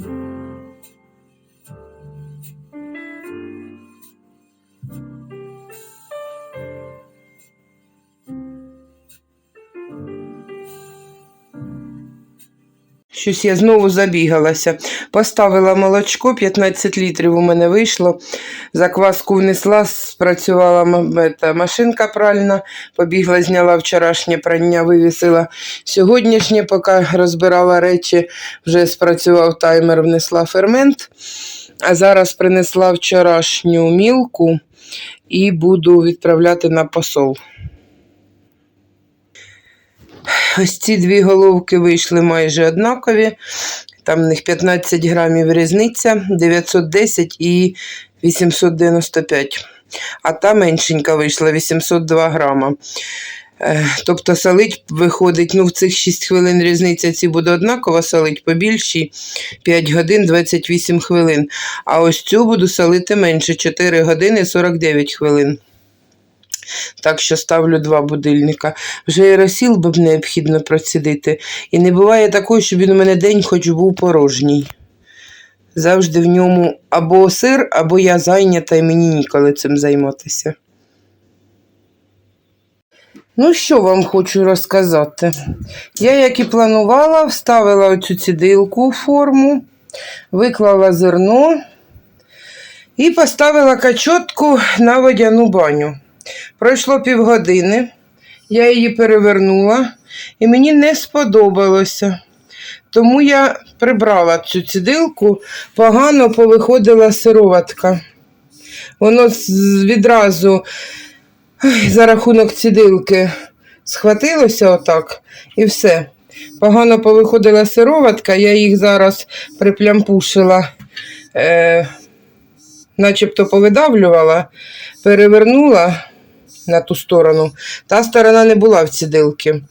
Thank you. Щось я знову забігалася. Поставила молочко, 15 літрів у мене вийшло. Закваску внесла, спрацювала машинка пральна, побігла, зняла вчорашнє прання, вивісила сьогоднішнє, поки розбирала речі, вже спрацював таймер, внесла фермент. А зараз принесла вчорашню мілку і буду відправляти на посол. Ось ці дві головки вийшли майже однакові. Там в них 15 грамів різниця, 910 і 895. А та меншенька вийшла 802 грама. Е, Тобто солить виходить, ну в цих 6 хвилин різниця ці буде однаково солить побільші 5 годин 28 хвилин. А ось цю буду солити менше 4 години 49 хвилин. Так що ставлю два будильника. Вже і розсіл б необхідно процідити. І не буває такого, щоб він у мене день хоч був порожній. Завжди в ньому або сир, або я зайнята, і мені ніколи цим займатися. Ну, що вам хочу розказати? Я, як і планувала, вставила оцю цідилку у форму, виклала зерно і поставила качотку на водяну баню. Пройшло півгодини, я її перевернула, і мені не сподобалося. Тому я прибрала цю цідилку, погано повиходила сироватка. Воно відразу за рахунок цідилки схватилося отак і все. Погано повиходила сироватка, я їх зараз приплямпушила, е, начебто повидавлювала, перевернула на ту сторону. Та сторона не була в цідилки.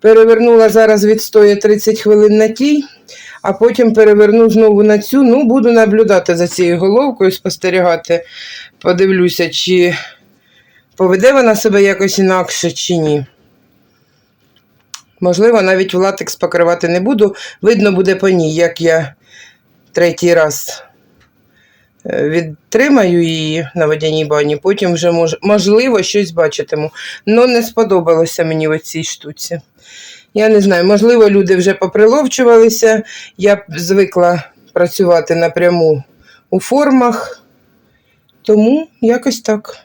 Перевернула зараз відстоя 30 хвилин на тій, а потім переверну знову на цю. Ну, буду наблюдати за цією головкою, спостерігати. Подивлюся, чи поведе вона себе якось інакше, чи ні. Можливо, навіть в латекс покривати не буду. Видно буде по ній, як я третій раз відтримаю її на водяній бані, потім вже мож, можливо щось бачитиму. Ну, не сподобалося мені в цій штуці. Я не знаю, можливо, люди вже поприловчувалися. Я звикла працювати напряму у формах, тому якось так.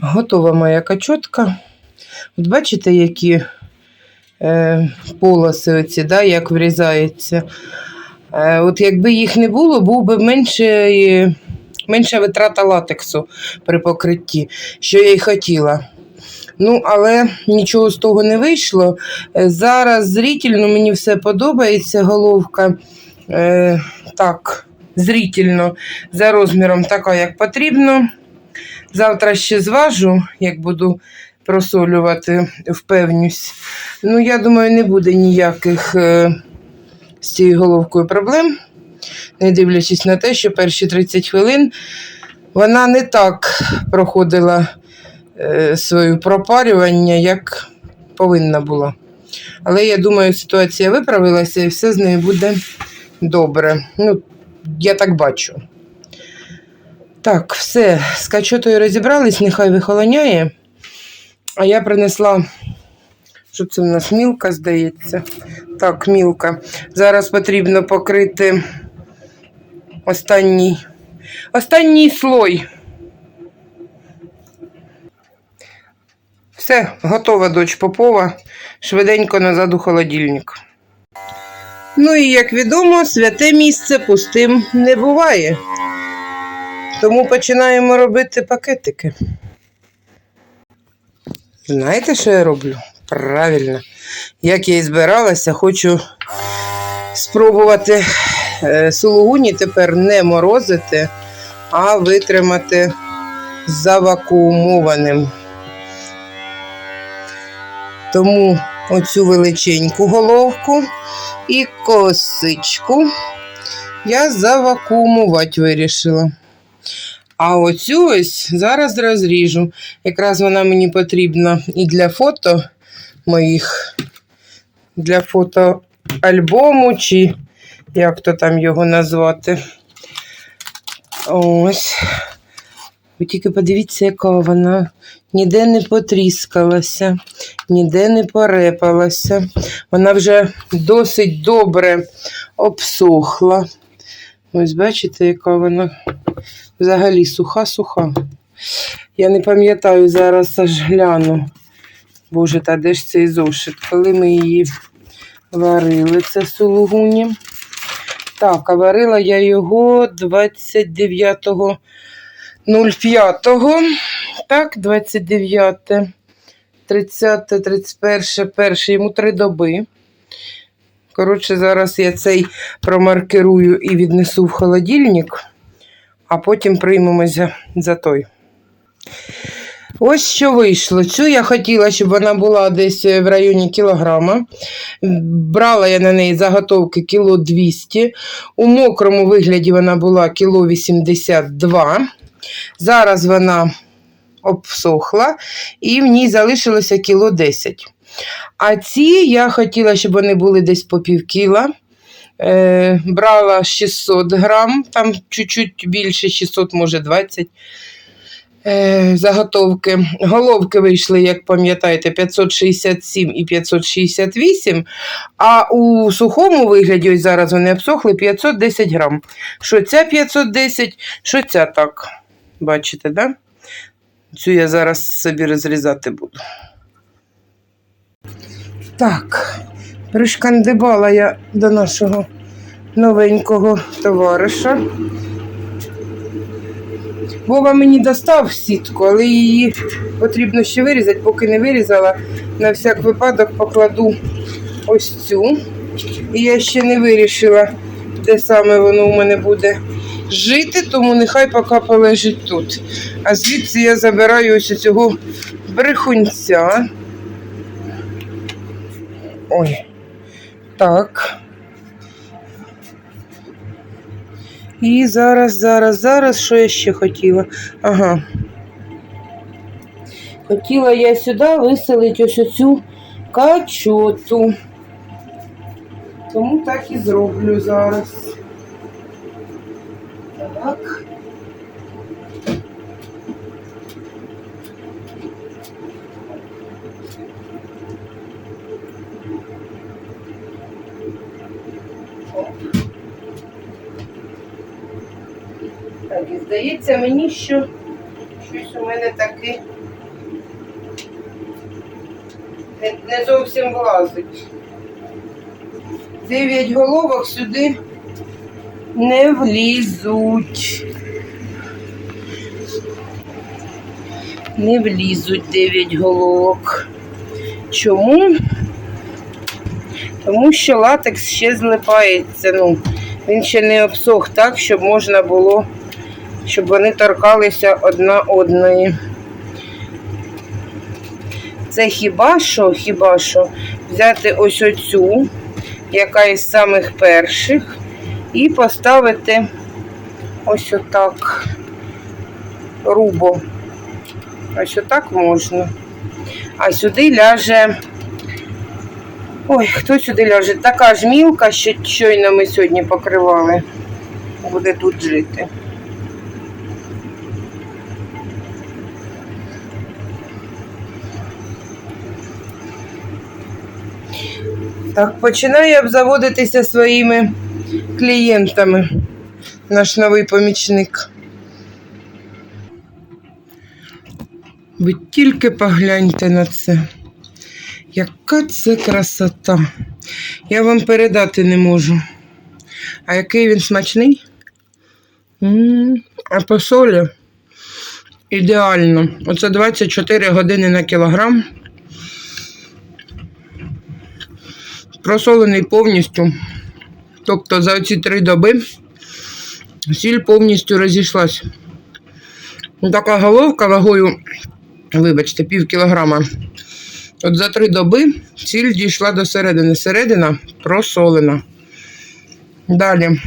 Готова моя качотка. От бачите, які е, полоси оці, да, як врізається. Е, От якби їх не було, був би менше, е, менша витрата латексу при покритті, що я й хотіла. Ну, але нічого з того не вийшло. Е, Зараз зрительно мені все подобається. Головка е, так, зрительно, за розміром така, як потрібно. Завтра ще зважу, як буду просолювати, впевнюсь. Ну, я думаю, не буде ніяких. Е, з цією головкою проблем, не дивлячись на те, що перші 30 хвилин вона не так проходила е, своє пропарювання, як повинна була. Але я думаю, ситуація виправилася і все з нею буде добре. Ну, я так бачу. Так, все, з качотою розібрались, нехай вихолоняє. А я принесла, що це в нас мілка, здається. Так, мілка. Зараз потрібно покрити останній, останній слой. Все, готова дочь Попова. Швиденько назад у холодильник. Ну і як відомо, святе місце пустим не буває. Тому починаємо робити пакетики. Знаєте, що я роблю? Правильно. Як я і збиралася, хочу спробувати е, сулугуні тепер не морозити, а витримати завакуумованим. Тому оцю величеньку головку і косичку я завакуумувати вирішила. А оцю ось зараз розріжу. Якраз вона мені потрібна і для фото моїх, для фотоальбому, чи як то там його назвати. Ось. Ви тільки подивіться, яка вона. Ніде не потріскалася, ніде не порепалася. Вона вже досить добре обсохла. Ось бачите, яка вона взагалі суха-суха. Я не пам'ятаю, зараз аж гляну. Боже, та де ж цей зошит? Коли ми її варили, це сулугуні. Так, а варила я його 29.05. Так, 29, 30, 31, перше, йому три доби. Коротше, зараз я цей промаркерую і віднесу в холодильник, а потім приймемося за той. Ось що вийшло. Цю я хотіла, щоб вона була десь в районі кілограма. Брала я на неї заготовки кіло 200. У мокрому вигляді вона була кіло 82. Зараз вона обсохла і в ній залишилося кіло 10. А ці я хотіла, щоб вони були десь по пів кіла. Е, брала 600 грам, там чуть-чуть більше, 600, може 20 е, заготовки. Головки вийшли, як пам'ятаєте, 567 і 568, а у сухому вигляді, ось зараз вони обсохли 510 грам. Що ця 510, що ця так. Бачите, да? Цю я зараз собі розрізати буду. Так, пришкандибала я до нашого новенького товариша. Вова мені достав сітку, але її потрібно ще вирізати, поки не вирізала. На всяк випадок покладу ось цю. І я ще не вирішила, де саме воно у мене буде жити, тому нехай поки полежить тут. А звідси я забираю ось цього брехунця. Ой. Так. І зараз, зараз, зараз, що я ще хотіла? Ага. Хотіла я сюди виселити ось оцю качоту. Тому так і зроблю зараз. Так. Так, і здається мені, що щось у мене таке не, не зовсім влазить. Дев'ять головок сюди не влізуть. Не влізуть дев'ять головок. Чому? Тому що латекс ще злипається. Ну, він ще не обсох так, щоб можна було, щоб вони торкалися одна одної. Це хіба що, хіба що взяти ось оцю, яка із самих перших, і поставити ось отак рубо. Ось отак можна. А сюди ляже. Ой, хто сюди ляже? Така ж мілка, що щойно ми сьогодні покривали. Буде тут жити. Так, починає обзаводитися своїми клієнтами. Наш новий помічник. Ви тільки погляньте на це. Яка це красота. Я вам передати не можу. А який він смачний? А по солі ідеально. Оце 24 години на кілограм. Просолений повністю. Тобто за ці три доби сіль повністю розійшлась. Ну, Така головка вагою, вибачте, пів кілограма. От за три доби сіль дійшла до середини. Середина просолена. Далі.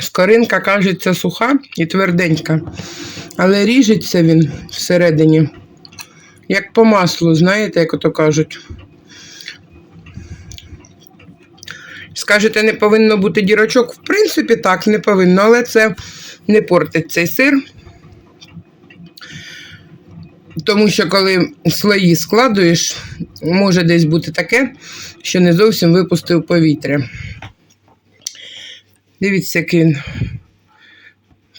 Скоринка кажеться суха і тверденька, але ріжеться він всередині, як по маслу, знаєте, як ото кажуть. Скажете, не повинно бути дірочок. В принципі, так, не повинно, але це не портить цей сир. Тому що коли слої складуєш, може десь бути таке, що не зовсім випустив повітря. Дивіться, який він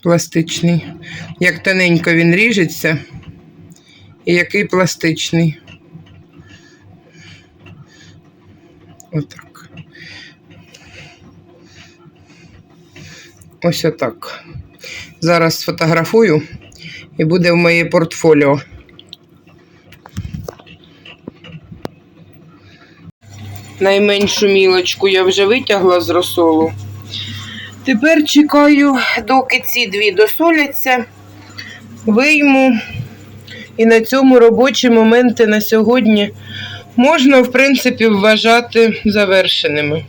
пластичний. Як тоненько він ріжеться, і який пластичний. Отак. Ось отак. Зараз сфотографую і буде в моє портфоліо. Найменшу мілочку я вже витягла з розсолу. Тепер чекаю, доки ці дві досоляться, вийму. І на цьому робочі моменти на сьогодні можна, в принципі, вважати завершеними.